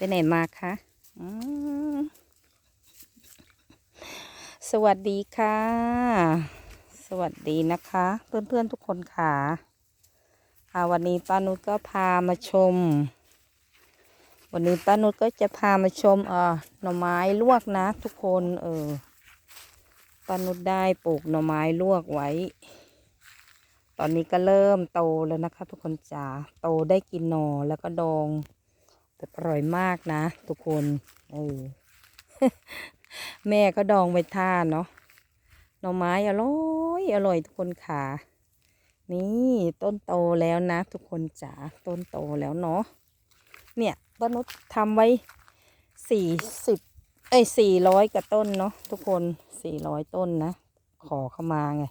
ไปไหนมาคะสวัสดีค่ะ สวัสดีนะคะ เพื่อนๆทุกคนค่ะอ่าวันนี้ป้านุชก็พามาชม วันนี้ป้านุชก็จะพามาชมเออหน่อไม้ลวกนะ ทุกคนเออป้านุชได้ปลูกหน่อไม้ลวกไว้ ตอนนี้ก็เริ่มโตแล้วนะคะ ทุกคนจ๋าโตได้กินหน่อแล้วก็ดอง แต่อร่อยมากนะ ทุกคนเออแม่ก็ดองไว้ท่าเนาะหน่อไม้อร่อยอร่อยทุกคนค่ะ นี่ต้นโตแล้วนะ ทุกคนจ๋าต้นโตแล้วเนาะเนี่ยป้านุชทำไว้สี่สิบเอ้ยสี่ร้อยกว่าต้นเนาะทุกคนสี่ร้อยต้นนะ ขอเข้ามาไง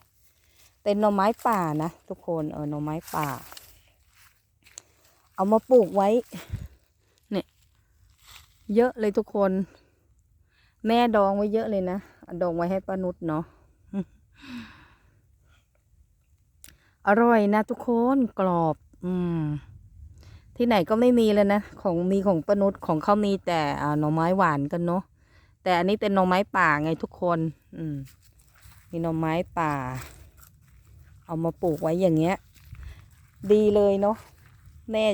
เป็นหน่อไม้ป่านะ ทุกคนเออหน่อไม้ป่า เอามาปลูกไว้ เยอะเลยทุกคน แม่ดองไว้เยอะเลยนะดองไว้ให้ป้านุชเนาะอร่อยนะทุกคนกรอบ อืม ที่ไหนก็ไม่มีเลยนะ ของมีของป้านุชของเขามีแต่หน่อไม้หวานกันเนาะแต่อันนี้เป็นหน่อไม้ป่าไงทุกคน อืม มีหน่อไม้ป่า เอามาปลูกไว้อย่างเงี้ย ดีเลยเนาะแม่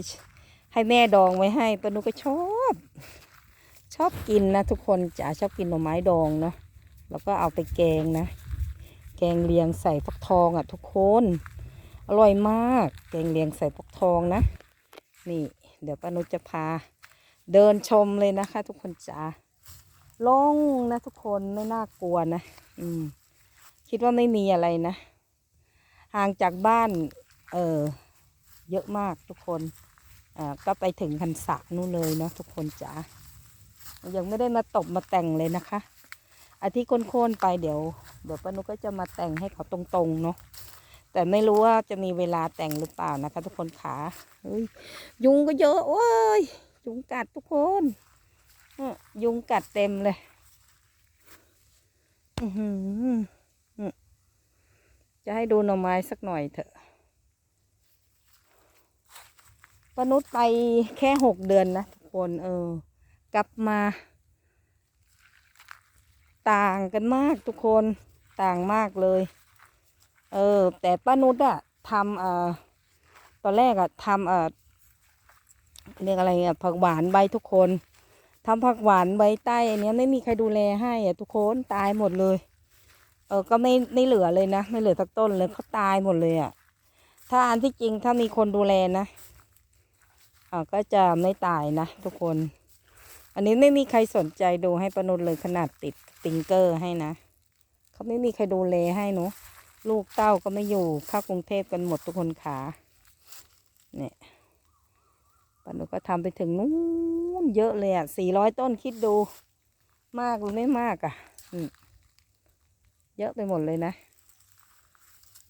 ให้แม่ดองไว้ให้ป้านุชก็ชอบ ชอบกินนะทุกคนจ๋าชอบกินหน่อไม้ดองเนาะแล้วก็เอาไปแกงนะ แกงเลียงใส่ฟักทองอะทุกคน อร่อยมาก แกงเลียงใส่ฟักทองนะ นี่ เดี๋ยวป้านุชจะพา เดินชมเลยนะคะ ทุกคนจ๋าลงนะทุกคนไม่น่ากลัวนะ อืม คิดว่าไม่มีอะไรนะ ห่างจากบ้าน เออเยอะมากทุกคนอ่าก็ไปถึงคันสระนู่นเลยเนาะทุกคนจ๋า ยังไม่ได้มาตบมาแต่งเลยนะคะอาทิตย์โค่นๆไปเดี๋ยวเดี๋ยวป้านุก็จะมาแต่งให้เขาตรงๆเนาะแต่ไม่รู้ว่าจะมีเวลาแต่งหรือเปล่านะคะ ทุกคนขาเฮ้ยยุงก็เยอะเว้ยยุงกัดทุกคนอยุงกัดเต็มเลยอือหืออื้อจะให้ดูหน่อไม้สักหน่อยเถอะป้านุชไปแค่หกเดือนนะทุกคนเออ กลับมา ต่างกันมากทุกคนต่างมากเลย เออ แต่ป้านุชอะทำเอ่อตอนแรกอะทำเอ่อเรียกอะไรอะผักหวานใบทุกคนทำผักหวานใบใต้อันเนี้ยไม่มีใครดูแลให้อะทุกคนตายหมดเลย เออก็ไม่ไม่เหลือเลยนะ ไม่เหลือสักต้นเลยเขาตายหมดเลยอะถ้าอันที่จริงถ้ามีคนดูแลนะอ่าก็จะไม่ตายนะทุกคน อันนี้ไม่มีใครสนใจดูให้ปนุษเลยขนาดติดสติงเกอร์ให้นะ เขาไม่มีใครดูแลให้เนาะลูกเต้าก็ไม่อยู่เข้ากรุงเทพกันหมดทุกคนขาเนี่ยปนุษก็ทำไปถึงนู้นเยอะเลยอะสี่ร้อยต้นคิดดู มากหรือไม่มากอะอืมเยอะไปหมดเลยนะ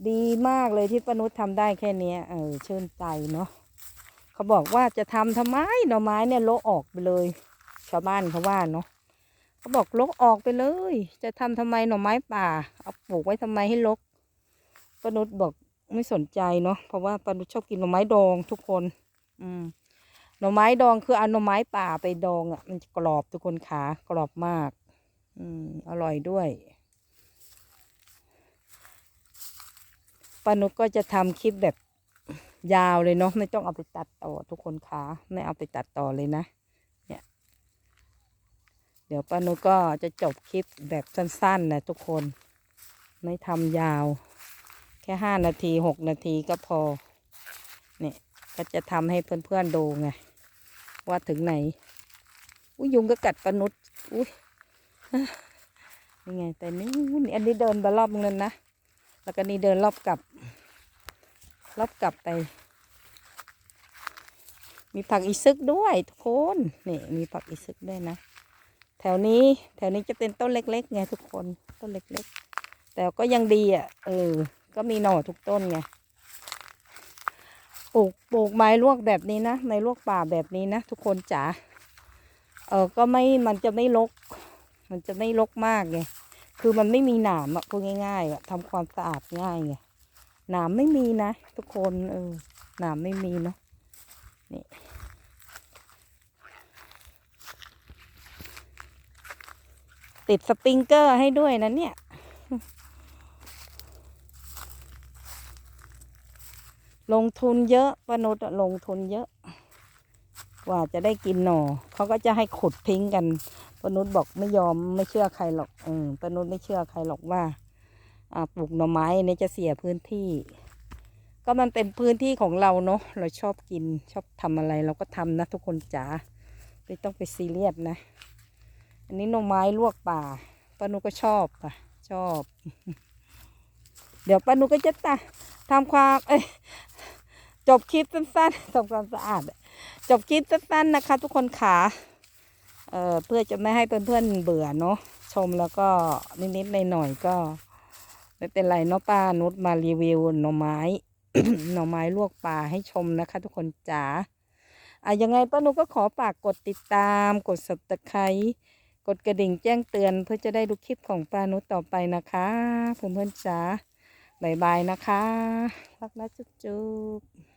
ดีมากเลยที่ปนุษทำได้แค่เนี้ยเออชื่นใจเนาะเขาบอกว่าจะทำทำไมหน่อไม้เนี่ยโละออกไปเลย ชาวบ้านเขาว่าเนาะเขาบอกลกออกไปเลย จะทำทำไมหน่อไม้ป่า เอาปลูกไว้ทำไมให้ลกปนุษย์บอกไม่สนใจเนาะเพราะว่าปนุษชอบกินหน่อไม้ดองทุกคน อืมหน่อไม้ดองคือเอาหน่อไม้ป่าไปดองอะ มันกรอบทุกคนขากรอบมาก อืมอร่อยด้วยปานุษก็จะทำคลิปแบบยาวเลยเนาะไม่ต้องเอาไปตัดต่อทุกคนคะไม่เอาไปตัดต่อเลยนะ เดี๋ยวป้านุก็จะจบคลิปแบบสั้นๆนะทุกคน ไม่ทำยาว แค่ห้านาทีหกนาทีก็พอ เนี่ยก็จะทำให้เพื่อนๆดูไง ว่าถึงไหน อุ้ยยุงก็กัดปานุษอุ้ยยังไงแต่นี่อันนี้เดินไปรอบนึงนะ แล้วก็นี่เดินรอบกลับ รอบกลับไป มีผักอีซึกด้วยทุกคน นี่มีผักอีซึกด้วยนะ แถวนี้แถวนี้จะเป็นต้นเล็กๆไงทุกคนต้นเล็กๆ แต่ก็ยังดีอะเออ ก็มีหน่อทุกต้นไงปลูกปลูกไม้ลวกแบบนี้นะไม้ลวกป่าแบบนี้นะทุกคนจ๋าเออก็ไม่มันจะไม่รกมันจะไม่รกมากไงคือมันไม่มีหนามอะพูดง่ายๆอะทำความสะอาดง่ายไงหนามไม่มีนะ ทุกคนเออหนามไม่มีเนาะนี่ ติดสปริงเกอร์ให้ด้วยนะเนี่ย ลงทุนเยอะปนุษย์ลงทุนเยอะ กว่าจะได้กินหนอเขาก็จะให้ขุดทิ้งกันปนุษย์บอกไม่ยอมไม่เชื่อใครหรอกเออปนุษย์ไม่เชื่อใครหรอกว่าอ่าปลูกหน่อไม้เนี่ยจะเสียพื้นที่ ก็มันเป็นพื้นที่ของเราเนาะเราชอบกินชอบทำอะไรเราก็ทำนะทุกคนจ๋าไม่ต้องไปซีเรียสนะ อันนี้หน่อไม้ลวกป่าป้านุก็ชอบค่ะ ชอบ เดี๋ยวป้านุก็จะตะทำความ เอ้ยจบคลิปสั้นๆทำความสะอาด จบคลิปสั้นๆนะคะ ทุกคนขาเอ่อเพื่อจะไม่ให้เพื่อนๆเบื่อเนาะชมแล้วก็นิดๆหน่อยๆก็ ไม่เป็นไรเนาะป้านุชมารีวิวหน่อไม้ หน่อไม้ลวกปลาให้ชมนะคะ ทุกคนจ๋าอะยังไงป้านุชก็ขอฝากกดติดตาม กด subscribe กดกระดิ่งแจ้งเตือนเพื่อจะได้ดูคลิปของป้านุต่อไปนะคะ เพื่อนๆจ๋าบายบายนะคะ รักนะจุ๊บๆ